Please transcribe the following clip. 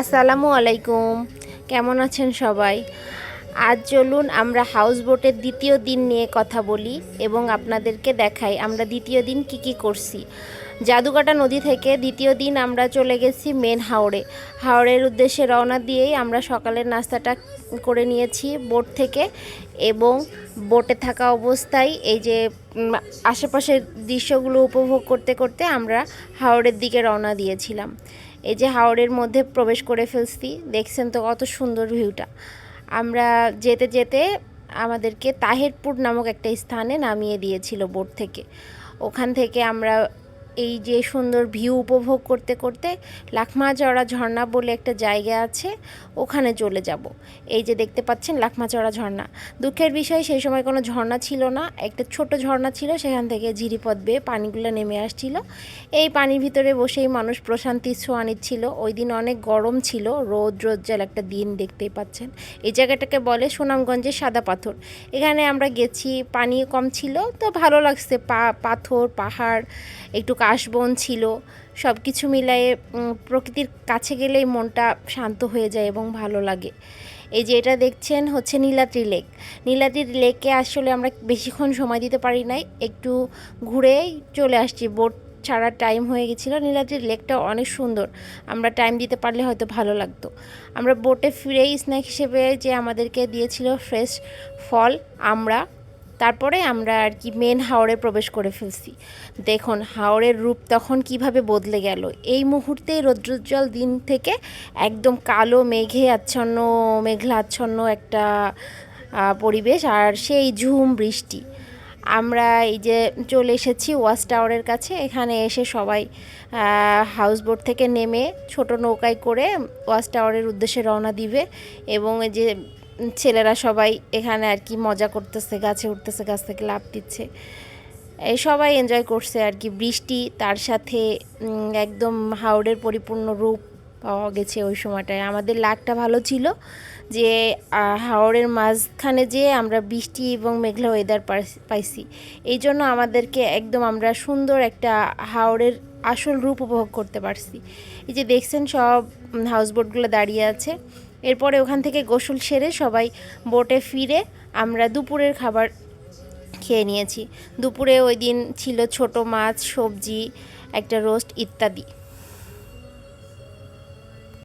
আসসালামু আলাইকুম। কেমন আছেন সবাই? আজ চলুন আমরা হাউস বোটের দ্বিতীয় দিন নিয়ে কথা বলি এবং আপনাদেরকে দেখাই আমরা দ্বিতীয় দিন কি কি করছি। জাদুকাটা নদী থেকে দ্বিতীয় দিন আমরা চলে গেছি মেন হাওড়ে হাওড়ের উদ্দেশ্যে রওনা দিয়েই আমরা সকালের নাস্তাটা করে নিয়েছি বোট থেকে এবং বোটে থাকা অবস্থায় এই যে আশেপাশের দৃশ্যগুলো উপভোগ করতে করতে আমরা হাওড়ের দিকে রওনা দিয়েছিলাম। এই যে হাওড়ের মধ্যে প্রবেশ করে ফেলছি, দেখছেন তো কত সুন্দর ভিউটা। আমরা যেতে যেতে আমাদেরকে তাহেরপুর নামক একটা স্থানে নামিয়ে দিয়েছিল বোট থেকে। ওখান থেকে আমরা এই যে সুন্দর ভিউ উপভোগ করতে করতে লাখমাচড়া ঝর্ণা বলে একটা জায়গা আছে, ওখানে চলে যাব। এই যে দেখতে পাচ্ছেন লাখমাচড়া ঝর্ণা। দুঃখের বিষয়, সেই সময় কোনো ঝর্ণা ছিল না। একটা ছোট ঝর্ণা ছিল, সেখান থেকে ঝিরিপথ বেয়ে পানিগুলো নেমে আসছিল। এই পানির ভিতরে বসেই মানুষ প্রশান্তির ছোঁয়া নিচ্ছিল ওই দিন অনেক গরম ছিল, রোদ রোজ্জাল একটা দিন দেখতেই পাচ্ছেন। এই জায়গাটাকে বলে সুনামগঞ্জের সাদা পাথর। এখানে আমরা গেছি, পানি কম ছিল, তো ভালো লাগছে। পা, পাথর, পাহাড়, একটু কাশবন ছিল সব কিছু মিলায়ে প্রকৃতির কাছে গেলেই মনটা শান্ত হয়ে যায় এবং ভালো লাগে। এই যে এটা দেখছেন হচ্ছে নীলাদ্রি লেক। নীলাদ্রি লেকে আসলে আমরা বেশিক্ষণ সময় দিতে পারি নাই, একটু ঘুরেই চলে আসছি। বোট ছাড়া টাইম হয়ে গেছিল নীলাদ্রির লেকটা অনেক সুন্দর। আমরা টাইম দিতে পারলে হয়তো ভালো লাগতো। আমরা বোটে ফিরেই স্ন্যাক হিসেবে যে আমাদেরকে দিয়েছিল ফ্রেশ ফল, আমরা তারপরে আমরা আর কি মেন হাওড়ে প্রবেশ করে ফেলছি। দেখুন হাওড়ের রূপ তখন কীভাবে বদলে গেল? এই মুহূর্তে রৌদ্রোজ্জ্বল দিন থেকে একদম কালো মেঘে আচ্ছন্ন মেঘলা আচ্ছন্ন একটা পরিবেশ আর সেই ঝুম বৃষ্টি। আমরা এই যে চলে এসেছি ওয়াচ টাওয়ারের কাছে, এখানে এসে সবাই হাউস বোট থেকে নেমে ছোট নৌকায় করে ওয়াচ টাওয়ারের উদ্দেশ্যে রওনা দিবে এবং এই যে ছেলেরা সবাই এখানে আর কি মজা করতেছে, গাছে উঠতেছে, গাছ থেকে লাফ দিচ্ছে। এই সবাই এনজয় করছে আর কি। বৃষ্টি, তার সাথে একদম হাওড়ের পরিপূর্ণ রূপ পাওয়া গেছে ওই সময়টায়। আমাদের লাকটা ভালো ছিল যে হাওড়ের মাঝখানে যেয়ে আমরা বৃষ্টি এবং মেঘলা ওয়েদার পাইছি। এই জন্য আমাদেরকে একদম আমরা সুন্দর একটা হাওড়ের আসল রূপ উপভোগ করতে পারছি। এই যে দেখছেন সব হাউস বোটগুলো দাঁড়িয়ে আছে। এরপরে ওখান থেকে গোসল সেরে সবাই বোটে ফিরে আমরা দুপুরের খাবার খেয়ে নিয়েছি। দুপুরে ওই দিন ছিল ছোট মাছ, সবজি, একটা রোস্ট ইত্যাদি।